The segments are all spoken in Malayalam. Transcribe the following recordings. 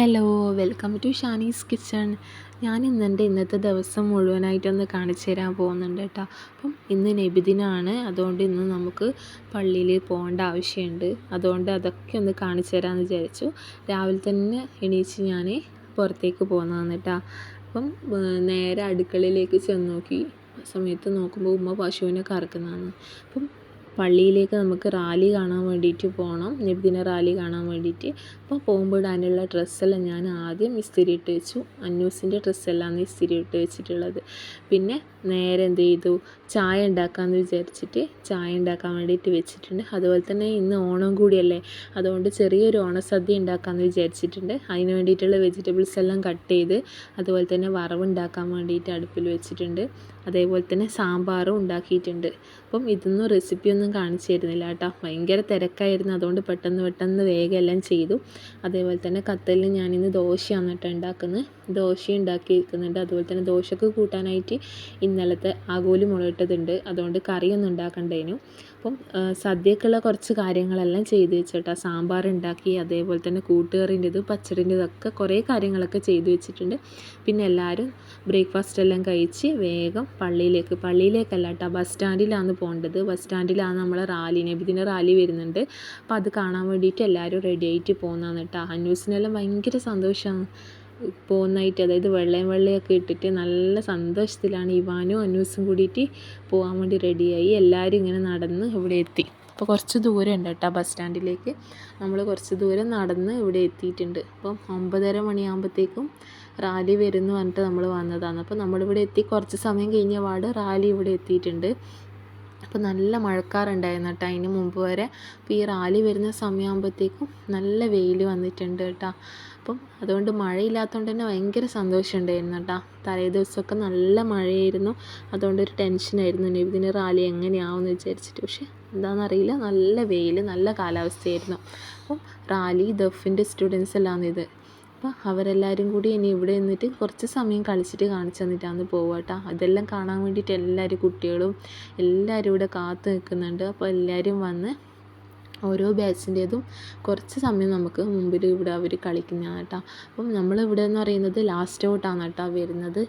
Hello welcome to Shani's kitchen. ഞാൻ ഇന്ന് എന്റെ ഇന്നത്തെ ദിവസം മുഴുവനായിട്ടൊന്ന് കാണിച്ചു തരാൻ പോകുന്നുണ്ട് കേട്ടോ. അപ്പം ഇന്ന് നബിദിനാണ്. അതുകൊണ്ട് ഇന്ന് നമുക്ക് പള്ളിയിൽ പോകേണ്ട ആവശ്യമുണ്ട്. അതുകൊണ്ട് അതൊക്കെ ഒന്ന് കാണിച്ചു തരാമെന്ന് വിചാരിച്ചു. രാവിലെ തന്നെ എണീച്ച് ഞാൻ പുറത്തേക്ക് പോകുന്നതാണ് കേട്ടോ. അപ്പം നേരെ അടുക്കളയിലേക്ക് ചെന്ന് നോക്കി. സമയത്ത് നോക്കുമ്പോൾ ഉമ്മ പശുവിനെ കറക്കുന്നതാണ്. അപ്പം പള്ളിയിലേക്ക് നമുക്ക് റാലി കാണാൻ വേണ്ടിയിട്ട് പോകണം നബിദിന റാലി കാണാൻ വേണ്ടിയിട്ട്. അപ്പോൾ പോകുമ്പോൾ ഇടാനുള്ള ഡ്രസ്സെല്ലാം ഞാൻ ആദ്യം ഇസ്തിരി ഇട്ട് വെച്ചു. അന്നൂസിന്റെ ഡ്രസ്സെല്ലാം ഇസ്തിരി ഇട്ട് വെച്ചിട്ടുള്ളത്. പിന്നെ നേരെ എന്ത് ചെയ്തു? ചായ ഉണ്ടാക്കാമെന്ന് വിചാരിച്ചിട്ട് ചായ ഉണ്ടാക്കാൻ വേണ്ടിയിട്ട് വെച്ചിട്ടുണ്ട്. അതുപോലെ തന്നെ ഇന്ന് ഓണം കൂടിയല്ലേ? അതുകൊണ്ട് ചെറിയൊരു ഓണസദ്യ ഉണ്ടാക്കാമെന്ന് വിചാരിച്ചിട്ടുണ്ട്. അതിന് വേണ്ടിയിട്ടുള്ള വെജിറ്റബിൾസ് എല്ലാം കട്ട് ചെയ്ത് അതുപോലെ തന്നെ വറവ് ഉണ്ടാക്കാൻ വേണ്ടിയിട്ട് അടുപ്പിൽ വെച്ചിട്ടുണ്ട്. അതേപോലെ തന്നെ സാമ്പാറും ഉണ്ടാക്കിയിട്ടുണ്ട്. അപ്പം ഇതൊന്നും റെസിപ്പി ഒന്നും കാണിച്ചു തരുന്നില്ല കേട്ടോ. ഭയങ്കര തിരക്കായിരുന്നു. അതുകൊണ്ട് പെട്ടെന്ന് പെട്ടെന്ന് വേഗം എല്ലാം ചെയ്തു. അതേപോലെ തന്നെ കത്തലിൽ ഞാനിന്ന് ദോശയാണ് കേട്ടോ ഉണ്ടാക്കുന്നത്. ദോശ ഉണ്ടാക്കി വെക്കുന്നുണ്ട് അതുപോലെ തന്നെ ദോശക്ക് കൂട്ടാനായിട്ട് ഇന്നലത്തെ ആകോലി മുളയിട്ടതുണ്ട്. അതുകൊണ്ട് കറിയൊന്നും ഉണ്ടാക്കണ്ടേനു. അപ്പം സദ്യക്കുള്ള കുറച്ച് കാര്യങ്ങളെല്ലാം ചെയ്ത് വെച്ചിട്ടാ. സാമ്പാർ ഉണ്ടാക്കി അതേപോലെ തന്നെ കൂട്ടുകറിന്റെത് പച്ചടിന്റെതൊക്കെ കുറേ കാര്യങ്ങളൊക്കെ ചെയ്ത് വെച്ചിട്ടുണ്ട്. പിന്നെ എല്ലാവരും ബ്രേക്ക്ഫാസ്റ്റ് എല്ലാം കഴിച്ച് വേഗം പള്ളിയിലേക്ക് പള്ളിയിലേക്കല്ല കേട്ടോ ബസ് സ്റ്റാൻഡിലാണ് പോകേണ്ടത്. ബസ് സ്റ്റാൻഡിലാണ് നമ്മളെ റാലി നബിദിന റാലി വരുന്നുണ്ട്. അപ്പോൾ അത് കാണാൻ വേണ്ടിയിട്ട് എല്ലാവരും റെഡി ആയിട്ട് പോകുന്നതാണ് കേട്ടോ. അന്വേഷണെല്ലാം ഭയങ്കര സന്തോഷമാണ് പോകുന്നതായിട്ട് അതായത് വെള്ളയും വെള്ളയൊക്കെ ഇട്ടിട്ട് നല്ല സന്തോഷത്തിലാണ് ഇവാനും അനൂസും കൂടിയിട്ട് പോകാൻ വേണ്ടി റെഡിയായി. എല്ലാവരും ഇങ്ങനെ നടന്ന് ഇവിടെ എത്തി. അപ്പോൾ കുറച്ച് ദൂരം ഉണ്ട് കേട്ടോ ബസ് സ്റ്റാൻഡിലേക്ക്. നമ്മൾ കുറച്ച് ദൂരം നടന്ന് ഇവിടെ എത്തിയിട്ടുണ്ട്. അപ്പം ഒമ്പതര മണിയാകുമ്പോഴത്തേക്കും റാലി വരുന്നു പറഞ്ഞിട്ട് നമ്മൾ വന്നതാണ്. അപ്പോൾ നമ്മളിവിടെ എത്തി കുറച്ച് സമയം കഴിഞ്ഞ പാട് റാലി ഇവിടെ എത്തിയിട്ടുണ്ട്. അപ്പോൾ നല്ല മഴക്കാറുണ്ടായിരുന്നു കേട്ടോ അതിന് മുമ്പ് വരെ. അപ്പോൾ ഈ റാലി വരുന്ന സമയമാകുമ്പോഴത്തേക്കും നല്ല വെയിൽ വന്നിട്ടുണ്ട് കേട്ടോ. അപ്പം അതുകൊണ്ട് മഴയില്ലാത്തതുകൊണ്ട് തന്നെ ഭയങ്കര സന്തോഷമുണ്ടായിരുന്നു കേട്ടോ. തലേ ദിവസമൊക്കെ നല്ല മഴയായിരുന്നു. അതുകൊണ്ട് ഒരു ടെൻഷനായിരുന്നു. നബിദിന റാലി എങ്ങനെയാവുമെന്ന് വിചാരിച്ചിട്ട്. പക്ഷേ എന്താണെന്നറിയില്ല. നല്ല വെയിൽ നല്ല കാലാവസ്ഥയായിരുന്നു. അപ്പം റാലി ദഫിന്റെ സ്റ്റുഡൻസ് എല്ലാം ഇത്. അപ്പോൾ അവരെല്ലാവരും കൂടി ഇനി ഇവിടെ നിന്നിട്ട് കുറച്ച് സമയം കളിച്ചിട്ട് കാണിച്ചു തന്നിട്ടാണ് പോവുക കേട്ടോ. അതെല്ലാം കാണാൻ വേണ്ടിയിട്ട് എല്ലാവരും കുട്ടികളും എല്ലാവരും ഇവിടെ കാത്തു നിൽക്കുന്നുണ്ട്. അപ്പോൾ എല്ലാവരും വന്ന് ഓരോ ബാച്ചിന്റേതും കുറച്ച് സമയം നമുക്ക് മുമ്പിൽ ഇവിടെ അവർ കളിക്കുന്നതാണ് കേട്ടോ. അപ്പം നമ്മളിവിടെ എന്ന് പറയുന്നത് ലാസ്റ്റ് ഔട്ടാണ് കേട്ടോ വരുന്നത്.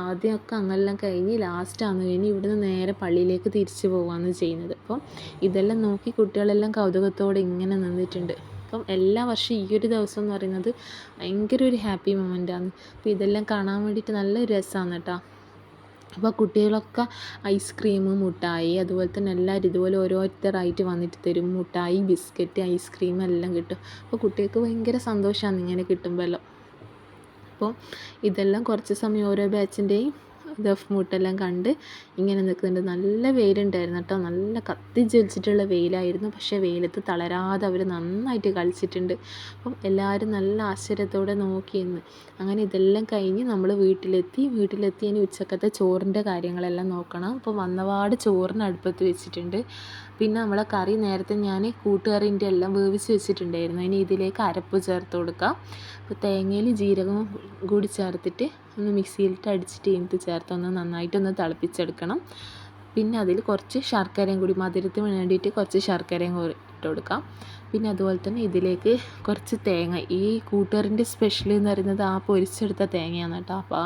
ആദ്യമൊക്കെ അങ്ങനെല്ലാം കഴിഞ്ഞ് ലാസ്റ്റാണ് ഇനി ഇവിടുന്ന് നേരെ പള്ളിയിലേക്ക് തിരിച്ചു പോവുകയാണ് ചെയ്യുന്നത്. അപ്പം ഇതെല്ലാം നോക്കി കുട്ടികളെല്ലാം കൗതുകത്തോടെ ഇങ്ങനെ നിന്നിട്ടുണ്ട്. അപ്പം എല്ലാ വർഷവും ഈ ഒരു ദിവസം എന്ന് പറയുന്നത് ഭയങ്കര ഒരു ഹാപ്പി മൊമെന്റാണ് അപ്പോൾ ഇതെല്ലാം കാണാൻ വേണ്ടിയിട്ട് നല്ല രസമാണ് കേട്ടോ. അപ്പോൾ കുട്ടികളൊക്കെ ഐസ്ക്രീം മുട്ടായി അതുപോലെ തന്നെ എല്ലാവരും ഇതുപോലെ ഓരോരുത്തരായിട്ട് വന്നിട്ട് തരും. മുട്ടായി ബിസ്ക്കറ്റ് ഐസ്ക്രീം എല്ലാം കിട്ടും. അപ്പോൾ കുട്ടികൾക്ക് ഭയങ്കര സന്തോഷമാണ് ഇങ്ങനെ കിട്ടുമ്പോൾ അപ്പോൾ ഇതെല്ലാം കുറച്ച് സമയം ഓരോ ബാച്ചിന്റെയും ദഫ് മുട്ടെല്ലാം കണ്ട് ഇങ്ങനെ നിൽക്കുന്നുണ്ട്. നല്ല വെയിലുണ്ടായിരുന്നു കേട്ടോ. നല്ല കത്തി ജ്വലിച്ചിട്ടുള്ള വെയിലായിരുന്നു. പക്ഷേ വെയിലത്ത് തളരാതെ അവർ നന്നായിട്ട് കളിച്ചിട്ടുണ്ട്. അപ്പം എല്ലാവരും നല്ല ആശ്ചര്യത്തോടെ നോക്കിയിരുന്നു അങ്ങനെ ഇതെല്ലാം കഴിഞ്ഞ് നമ്മൾ വീട്ടിലെത്തി. വീട്ടിലെത്തി ഇനി ഉച്ചക്കത്തെ ചോറിന്റെ കാര്യങ്ങളെല്ലാം നോക്കണം. അപ്പോൾ വന്നപാട് ചോറിന് അടുപ്പത്ത് വെച്ചിട്ടുണ്ട്. പിന്നെ നമ്മളെ കറി നേരത്തെ ഞാൻ കൂട്ടുകറിന്റെ എല്ലാം വേവിച്ച് വെച്ചിട്ടുണ്ടായിരുന്നു. ഇനി ഇതിലേക്ക് അരപ്പ് ചേർത്ത് കൊടുക്കാം. അപ്പോൾ തേങ്ങയിൽ ജീരകവും കൂടി ചേർത്തിട്ട് ഒന്ന് മിക്സിയിലിട്ട് അടിച്ചിട്ട് ഇതിനകത്ത് ചേർത്ത് ഒന്ന് നന്നായിട്ടൊന്ന് തിളപ്പിച്ചെടുക്കണം. പിന്നെ അതിൽ കുറച്ച് ശർക്കരയും കൂടി മധുരത്തിന് വേണ്ടിയിട്ട് കുറച്ച് ശർക്കരയും കൂടി ഇട്ട് കൊടുക്കാം. പിന്നെ അതുപോലെ തന്നെ ഇതിലേക്ക് കുറച്ച് തേങ്ങ ഈ കൂട്ടുകാരന്റെ സ്പെഷ്യൽ എന്ന് പറയുന്നത് ആ പൊരിച്ചെടുത്ത തേങ്ങയാണ് കേട്ടോ. അപ്പോൾ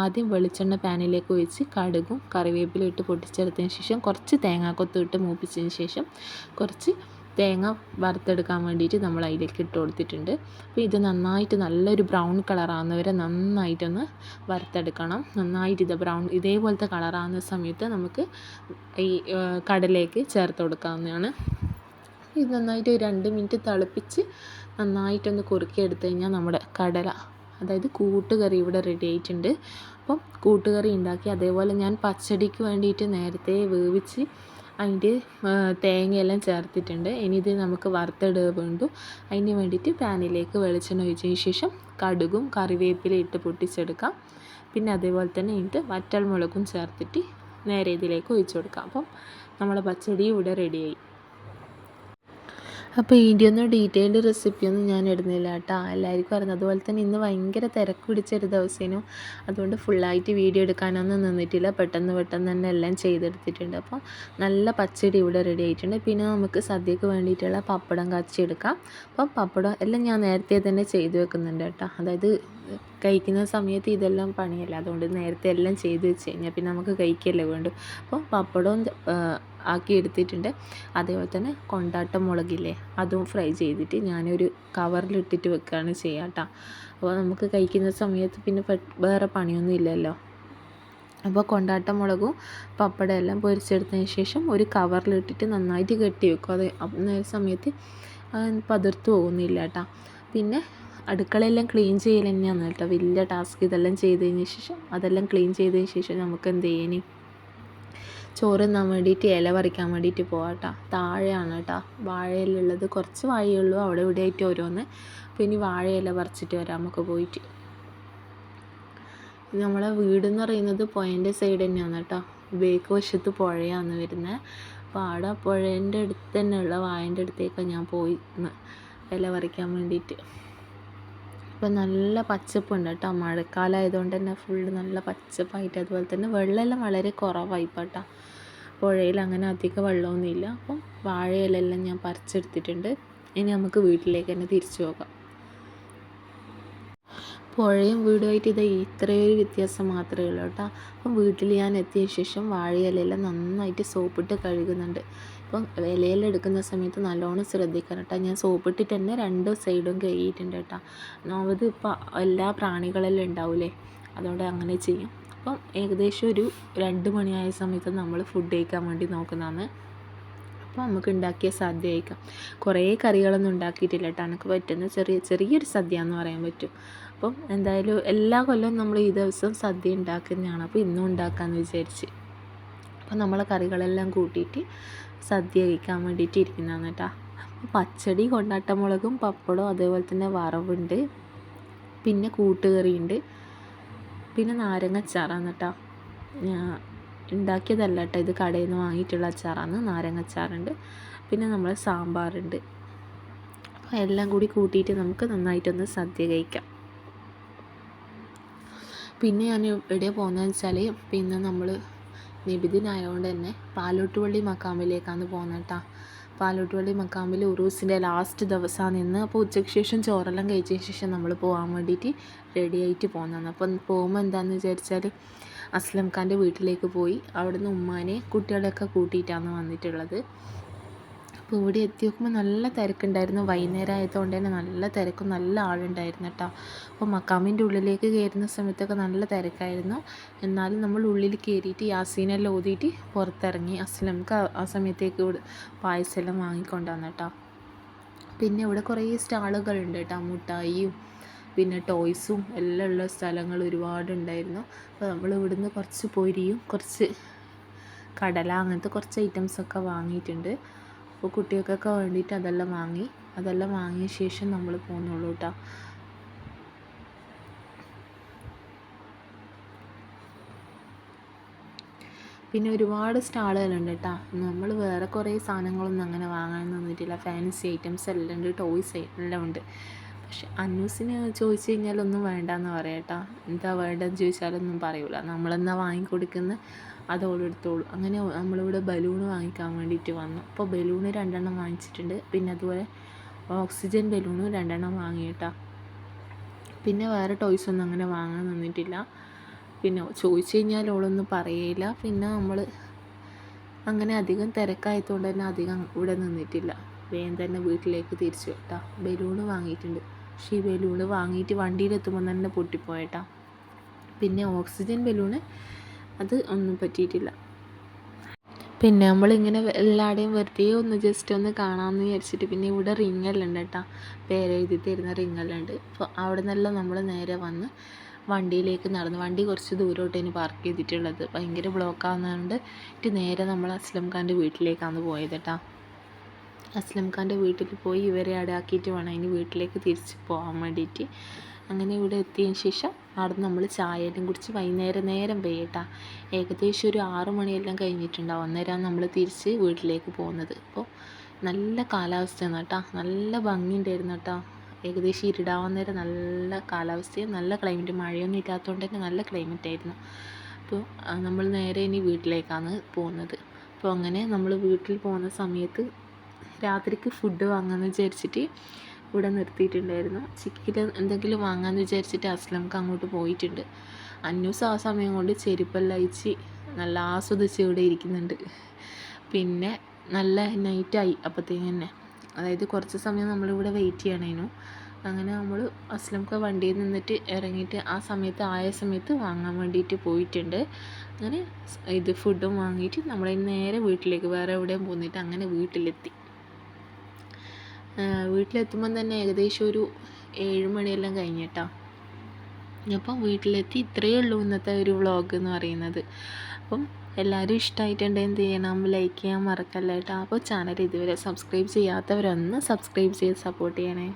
ആദ്യം വെളിച്ചെണ്ണ പാനിലേക്ക് ഒഴിച്ച് കടുകും കറിവേപ്പിലും ഇട്ട് പൊട്ടിച്ചെടുത്തതിന് ശേഷം കുറച്ച് തേങ്ങാക്കൊത്തും ഇട്ട് മൂപ്പിച്ചതിന് ശേഷം കുറച്ച് തേങ്ങ വറുത്തെടുക്കാൻ വേണ്ടിയിട്ട് നമ്മൾ അതിലേക്ക് ഇട്ട് കൊടുത്തിട്ടുണ്ട്. അപ്പോൾ ഇത് നന്നായിട്ട് നല്ലൊരു ബ്രൗൺ കളറാകുന്നവരെ നന്നായിട്ടൊന്ന് വറുത്തെടുക്കണം. നന്നായിട്ട് ഇത് ബ്രൗൺ ഇതേപോലത്തെ കളറാകുന്ന സമയത്ത് നമുക്ക് ഈ കടലേക്ക് ചേർത്ത് കൊടുക്കാവുന്നതാണ്. ഇത് നന്നായിട്ട് രണ്ട് മിനിറ്റ് തിളപ്പിച്ച് നന്നായിട്ടൊന്ന് കുറുക്കിയെടുത്ത് കഴിഞ്ഞാൽ നമ്മുടെ കടല അതായത് കൂട്ടുകറി ഇവിടെ റെഡി ആയിട്ടുണ്ട്. അപ്പം കൂട്ടുകറി ഉണ്ടാക്കി അതേപോലെ ഞാൻ പച്ചടിക്ക് വേണ്ടിയിട്ട് നേരത്തെ വേവിച്ച് അതിന്റെ തേങ്ങയെല്ലാം ചേർത്തിട്ടുണ്ട്. ഇനി ഇത് നമുക്ക് വറുത്തിടുക വേണ്ടു. അതിന് വേണ്ടിയിട്ട് പാനിലേക്ക് വെളിച്ചെണ്ണ ഒഴിച്ചതിന് ശേഷം കടുകും കറിവേപ്പിലയും ഇട്ട് പൊട്ടിച്ചെടുക്കാം. പിന്നെ അതേപോലെ തന്നെ ഇതിന്റെ വറ്റൽമുളകും ചേർത്തിട്ട് നേരെ ഇതിലേക്ക് ഒഴിച്ചു കൊടുക്കാം. അപ്പം നമ്മുടെ പച്ചടി ഇവിടെ റെഡിയായി അപ്പോൾ ഇതിന്റെ ഒന്നും ഡീറ്റെയിൽഡ് റെസിപ്പിയൊന്നും ഞാൻ ഇടുന്നില്ല കേട്ടോ. എല്ലാവർക്കും അറിയുന്നത് അതുപോലെ തന്നെ ഇന്ന് ഭയങ്കര തിരക്ക് പിടിച്ചൊരു ദിവസേനും. അതുകൊണ്ട് ഫുള്ളായിട്ട് വീഡിയോ എടുക്കാനൊന്നും നിന്നിട്ടില്ല. പെട്ടെന്ന് പെട്ടെന്ന് തന്നെ എല്ലാം ചെയ്തെടുത്തിട്ടുണ്ട്. അപ്പോൾ നല്ല പച്ചടി ഇവിടെ റെഡി ആയിട്ടുണ്ട്. പിന്നെ നമുക്ക് സദ്യക്ക് വേണ്ടിയിട്ടുള്ള പപ്പടം കാച്ചിയെടുക്കാം. അപ്പം പപ്പടം എല്ലാം ഞാൻ നേരത്തെ തന്നെ ചെയ്തു വെക്കുന്നുണ്ട് കേട്ടോ. അതായത് കഴിക്കുന്ന സമയത്ത് ഇതെല്ലാം പണിയല്ല. അതുകൊണ്ട് നേരത്തെ എല്ലാം ചെയ്ത് വെച്ച് കഴിഞ്ഞാൽ പിന്നെ നമുക്ക് കഴിക്കല്ലേ വേണ്ടു. അപ്പോൾ പപ്പടവും ആക്കി എടുത്തിട്ടുണ്ട് അതേപോലെ തന്നെ കൊണ്ടാട്ട മുളകില്ലേ അതും ഫ്രൈ ചെയ്തിട്ട് ഞാനൊരു കവറിലിട്ടിട്ട് വെക്കുകയാണ് ചെയ്യുക അപ്പോൾ നമുക്ക് കഴിക്കുന്ന സമയത്ത് പിന്നെ വേറെ പണിയൊന്നും ഇല്ലല്ലോ. അപ്പോൾ കൊണ്ടാട്ട മുളകും പപ്പടം എല്ലാം പൊരിച്ചെടുത്തതിന് ശേഷം ഒരു കവറിലിട്ടിട്ട് നന്നായിട്ട് കെട്ടി വെക്കും. അത് അന്നേര സമയത്ത് പതിർത്ത് പോകുന്നില്ല കേട്ടോ. പിന്നെ അടുക്കളയെല്ലാം ക്ലീൻ ചെയ്യൽ തന്നെയാണ് കേട്ടോ. വലിയ ടാസ്ക് ഇതെല്ലാം ചെയ്തതിന് ശേഷം അതെല്ലാം ക്ലീൻ ചെയ്തതിന് ശേഷം നമുക്ക് എന്ത് ചെയ്യാന്? ചോറ് തിന്നാൻ വേണ്ടിയിട്ട് ഇല പറിക്കാൻ വേണ്ടിയിട്ട് പോവാം കേട്ടോ താഴെയാണ് കേട്ടോ വാഴയിലുള്ളത്. കുറച്ച് വാഴയുള്ളൂ. അവിടെ ഇവിടെ ആയിട്ട് ഓരോന്ന്. അപ്പോൾ ഇനി വാഴയില പറിച്ചിട്ട് വരാം നമുക്ക് പോയിട്ട് നമ്മളെ വീടെന്ന് പറയുന്നത് പുഴന്റെ സൈഡ് തന്നെയാണ് കേട്ടോ ബേക്ക് വശത്ത് പുഴയാണ് വരുന്നത് അപ്പോൾ അവിടെ പുഴേന്റെ അടുത്ത് തന്നെയുള്ള വാഴേന്റെ അടുത്തേക്കാണ് ഞാൻ പോയി ഇല പറിക്കാൻ വേണ്ടിയിട്ട്. ഇപ്പം നല്ല പച്ചപ്പുണ്ട് കേട്ടോ. മഴക്കാലമായതുകൊണ്ട് തന്നെ ഫുള്ള് നല്ല പച്ചപ്പായിട്ട്. അതുപോലെ തന്നെ വെള്ളമെല്ലാം വളരെ കുറവായി ഇപ്പം കേട്ടോ. പുഴയിൽ അങ്ങനെ അധികം വെള്ളമൊന്നുമില്ല. അപ്പം വാഴയിലെല്ലാം ഞാൻ പറിച്ചെടുത്തിട്ടുണ്ട്. ഇനി നമുക്ക് വീട്ടിലേക്ക് തന്നെ തിരിച്ചു പോകാം. പുഴയും വീടുമായിട്ട് ഇത് ഇത്രയൊരു വ്യത്യാസം മാത്രമേ ഉള്ളൂ കേട്ടോ. അപ്പം വീട്ടിൽ ഞാൻ എത്തിയ ശേഷം വാഴയിലെല്ലാം നന്നായിട്ട് സോപ്പിട്ട് കഴുകുന്നുണ്ട്. ഇപ്പം എടുക്കുന്ന സമയത്ത് നല്ലോണം ശ്രദ്ധിക്കണം കേട്ടോ. ഞാൻ സോപ്പിട്ടിട്ട് തന്നെ രണ്ട് സൈഡും കഴുകിയിട്ടുണ്ട് കേട്ടോ. ഒന്നാമത് ഇപ്പോൾ എല്ലാ പ്രാണികളെല്ലാം ഉണ്ടാവില്ലേ അതുകൊണ്ട് അങ്ങനെ ചെയ്യും. അപ്പം ഏകദേശം ഒരു രണ്ട് മണിയായ സമയത്ത് നമ്മൾ ഫുഡ് കഴിക്കാൻ വേണ്ടി നോക്കുന്നതാണ്. അപ്പോൾ നമുക്ക് ഉണ്ടാക്കിയ സദ്യ ആയിരിക്കാം കുറേ കറികളൊന്നും ഉണ്ടാക്കിയിട്ടില്ല കേട്ടോ. എനിക്ക് പറ്റുന്ന ചെറിയ ചെറിയൊരു സദ്യ എന്ന് പറയാൻ പറ്റും. അപ്പം എന്തായാലും എല്ലാ കൊല്ലവും നമ്മൾ ഈ ദിവസം സദ്യ ഉണ്ടാക്കുന്നതാണ്. അപ്പോൾ ഇന്നും ഉണ്ടാക്കാമെന്ന് വിചാരിച്ച്. അപ്പോൾ നമ്മൾ കറികളെല്ലാം കൂട്ടിയിട്ട് സദ്യ കഴിക്കാൻ വേണ്ടിയിട്ട് ഇരിക്കുന്നതാണ് കേട്ടോ. പച്ചടി കൊണ്ടാട്ടമുളകും പപ്പടവും അതേപോലെ തന്നെ വറവുണ്ട്. പിന്നെ കൂട്ടുകറിയുണ്ട്. പിന്നെ നാരങ്ങ അച്ചാറാണ് കേട്ടോ ഉണ്ടാക്കിയതല്ല കേട്ടോ ഇത് കടയിൽ നിന്ന് വാങ്ങിയിട്ടുള്ള അച്ചാറാണ്. നാരങ്ങ അച്ചാറുണ്ട്. പിന്നെ നമ്മൾ സാമ്പാറുണ്ട്. അപ്പോൾ എല്ലാം കൂടി കൂട്ടിയിട്ട് നമുക്ക് നന്നായിട്ടൊന്ന് സദ്യ കഴിക്കാം പിന്നെ ഞാൻ എവിടെ പോകുന്നതെന്ന് വെച്ചാൽ പിന്നെ നമ്മൾ നിബിദിനായതുകൊണ്ട് തന്നെ പാലോട്ടുപള്ളി മക്കാമ്പിലേക്കാണ് പോകുന്നത് കേട്ടോ പാലോട്ടുപള്ളി മക്കാമ്പിൽ ഉറൂസിന്റെ ലാസ്റ്റ് ദിവസമാണ് ഇന്ന്. അപ്പോൾ ഉച്ചയ്ക്ക് ശേഷം ചോറെല്ലാം കഴിച്ചതിന് ശേഷം നമ്മൾ പോകാൻ വേണ്ടിയിട്ട് റെഡി ആയിട്ട് പോകുന്നതാണ്. അപ്പം പോകുമ്പോൾ എന്താണെന്ന് വിചാരിച്ചാൽ അസ്ലം ഖാന്റെ വീട്ടിലേക്ക് പോയി. അവിടുന്ന് ഉമ്മാനെ കുട്ടികളെയൊക്കെ കൂട്ടിയിട്ടാണ് വന്നിട്ടുള്ളത്. അപ്പോൾ ഇവിടെ എത്തി നോക്കുമ്പോൾ നല്ല തിരക്കുണ്ടായിരുന്നു. വൈകുന്നേരം ആയതുകൊണ്ട് തന്നെ നല്ല തിരക്കും നല്ല ആളുണ്ടായിരുന്നു കേട്ടോ. അപ്പോൾ മക്കാമിന്റെ ഉള്ളിലേക്ക് കയറുന്ന സമയത്തൊക്കെ നല്ല തിരക്കായിരുന്നു. എന്നാലും നമ്മൾ ഉള്ളിൽ കയറിയിട്ട് യാസീനെല്ലാം ഓതിയിട്ട് പുറത്തിറങ്ങി അസ്ലംക്ക് ആ സമയത്തേക്ക് പായസമെല്ലാം വാങ്ങിക്കൊണ്ടുവന്നു കേട്ടോ. പിന്നെ ഇവിടെ കുറേ സ്റ്റാളുകളുണ്ട് കേട്ടോ. മുട്ടായിയും പിന്നെ ടോയ്സും എല്ലാം ഉള്ള സ്ഥലങ്ങൾ ഒരുപാടുണ്ടായിരുന്നു അപ്പോൾ നമ്മൾ ഇവിടുന്ന് കുറച്ച് പൊരിയും കുറച്ച് കടല അങ്ങനത്തെ കുറച്ച് ഐറ്റംസൊക്കെ വാങ്ങിയിട്ടുണ്ട്. അപ്പോൾ കുട്ടികൾക്കൊക്കെ വേണ്ടിയിട്ട് അതെല്ലാം വാങ്ങി അതെല്ലാം വാങ്ങിയ ശേഷം നമ്മൾ പോകുന്നുള്ളൂ കേട്ടോ. പിന്നെ ഒരുപാട് സ്റ്റാളുകളുണ്ട് കേട്ടോ. നമ്മൾ വേറെ കുറേ സാധനങ്ങളൊന്നും അങ്ങനെ വാങ്ങാൻ നിന്നിട്ടില്ല ഫാൻസി ഐറ്റംസ് എല്ലാം ഉണ്ട് ടോയ്സ് എല്ലാം ഉണ്ട്. പക്ഷെ അന്നൂസിന് ചോദിച്ചു കഴിഞ്ഞാൽ ഒന്നും വേണ്ടെന്ന് പറയട്ടോ എന്താ വേണ്ടതെന്ന് ചോദിച്ചാലൊന്നും പറയൂല. നമ്മളെന്നാ വാങ്ങിക്കൊടുക്കുന്ന അത് ഓളെടുത്തോളൂ അങ്ങനെ നമ്മളിവിടെ ബലൂൺ വാങ്ങിക്കാൻ വേണ്ടിയിട്ട് വന്നു. അപ്പോൾ ബലൂൺ രണ്ടെണ്ണം വാങ്ങിച്ചിട്ടുണ്ട്. പിന്നെ അതുപോലെ ഓക്സിജൻ ബലൂണും രണ്ടെണ്ണം വാങ്ങിയിട്ടാ പിന്നെ വേറെ ടോയ്സ് ഒന്നും അങ്ങനെ വാങ്ങാൻ നിന്നിട്ടില്ല. പിന്നെ ചോദിച്ചു കഴിഞ്ഞാൽ ഓളൊന്നും പറയില്ല പിന്നെ നമ്മൾ അങ്ങനെ അധികം തിരക്കായതുകൊണ്ട് തന്നെ അധികം ഇവിടെ നിന്നിട്ടില്ല. വേഗം തന്നെ വീട്ടിലേക്ക് തിരിച്ചു കേട്ടോ ബലൂൺ വാങ്ങിയിട്ടുണ്ട്. പക്ഷേ ഈ ബലൂണ് വാങ്ങിയിട്ട് വണ്ടിയിലെത്തുമ്പോൾ തന്നെ പൊട്ടിപ്പോയേട്ടാ. പിന്നെ ഓക്സിജൻ ബലൂണ് അത് ഒന്നും പറ്റിയിട്ടില്ല. പിന്നെ നമ്മളിങ്ങനെ എല്ലാവരുടെയും വെറുതെ ഒന്ന് ജസ്റ്റ് ഒന്ന് കാണാമെന്ന് വിചാരിച്ചിട്ട് പിന്നെ ഇവിടെ റിങ്ങെല്ലാം ഉണ്ട് കേട്ടോ പേരെഴുതി തരുന്ന റിങ്ങെല്ലാം ഉണ്ട് അപ്പോൾ അവിടെ നിന്നെല്ലാം നമ്മൾ നേരെ വന്ന് വണ്ടിയിലേക്ക് നടന്നു. വണ്ടി കുറച്ച് ദൂരോട്ടേന് പാർക്ക് ചെയ്തിട്ടുള്ളത്. ഭയങ്കര ബ്ലോക്ക് ആവുന്നതുകൊണ്ട് നേരെ നമ്മൾ അസ്ലം ഖാന്റെ വീട്ടിലേക്കാണ് പോയത് കേട്ടോ അസ്ലം ഖാന്റെ വീട്ടിൽ പോയി ഇവരെ അടാക്കിയിട്ട് വേണം ഇനി വീട്ടിലേക്ക് തിരിച്ച് പോകാൻ വേണ്ടിയിട്ട്. അങ്ങനെ ഇവിടെ എത്തിയതിന് ശേഷം അവിടെ നമ്മൾ ചായയെല്ലാം കുടിച്ച് വൈകുന്നേരം നേരം പെയ്യട്ടാ ഏകദേശം ഒരു ആറു മണിയെല്ലാം കഴിഞ്ഞിട്ടുണ്ടാവും. അന്നേരമാണ് നമ്മൾ തിരിച്ച് വീട്ടിലേക്ക് പോകുന്നത്. അപ്പോൾ നല്ല കാലാവസ്ഥയാണ് കേട്ടോ. നല്ല ഭംഗിയുണ്ടായിരുന്നു കേട്ടോ. ഏകദേശം ഇരുടാവാൻ നേരം നല്ല കാലാവസ്ഥയും നല്ല ക്ലൈമറ്റ് മഴയൊന്നും ഇല്ലാത്തതുകൊണ്ട് തന്നെ നല്ല ക്ലൈമറ്റ് ആയിരുന്നു. അപ്പോൾ നമ്മൾ നേരെ ഇനി വീട്ടിലേക്കാണ് പോകുന്നത്. അപ്പോൾ അങ്ങനെ നമ്മൾ വീട്ടിൽ പോകുന്ന സമയത്ത് രാത്രിക്ക് ഫുഡ് വാങ്ങാമെന്ന് വിചാരിച്ചിട്ട് ഇവിടെ നിർത്തിയിട്ടുണ്ടായിരുന്നു. ചിക്കിൽ എന്തെങ്കിലും വാങ്ങാമെന്ന് വിചാരിച്ചിട്ട് അസ്ലംക്ക് അങ്ങോട്ട് പോയിട്ടുണ്ട്. അന്നൂസ് ആ സമയം കൊണ്ട് ചെരുപ്പെല്ലാം അയച്ച് നല്ല ആസ്വദിച്ച് ഇവിടെ ഇരിക്കുന്നുണ്ട്. പിന്നെ നല്ല നൈറ്റായി അപ്പോഴത്തേക്കും തന്നെ. അതായത് കുറച്ച് സമയം നമ്മളിവിടെ വെയിറ്റ് ചെയ്യണേനു. അങ്ങനെ നമ്മൾ അസ്ലംക്ക വണ്ടിയിൽ നിന്നിട്ട് ഇറങ്ങിയിട്ട് ആ സമയത്ത് ആയ സമയത്ത് വാങ്ങാൻ വേണ്ടിയിട്ട് പോയിട്ടുണ്ട്. അങ്ങനെ ഇത് ഫുഡും വാങ്ങിയിട്ട് നമ്മൾ നേരെ വീട്ടിലേക്ക് വേറെ എവിടെയും പോന്നിട്ട് അങ്ങനെ വീട്ടിലെത്തി. വീട്ടിലെത്തുമ്പം തന്നെ ഏകദേശം ഒരു ഏഴ് മണിയെല്ലാം കഴിഞ്ഞിട്ടോ. അപ്പം വീട്ടിലെത്തി ഇത്രയേ ഉള്ളൂ ഇന്നത്തെ ഒരു വ്ളോഗ് എന്ന് പറയുന്നത്. അപ്പം എല്ലാവരും ഇഷ്ടമായിട്ടുണ്ടെങ്കിൽ എന്ത് ചെയ്യണം? ലൈക്ക് ചെയ്യാൻ മറക്കല്ലേട്ടോ അപ്പോൾ ചാനൽ ഇതുവരെ സബ്സ്ക്രൈബ് ചെയ്യാത്തവരൊന്ന് സബ്സ്ക്രൈബ് ചെയ്ത് സപ്പോർട്ട് ചെയ്യണേ.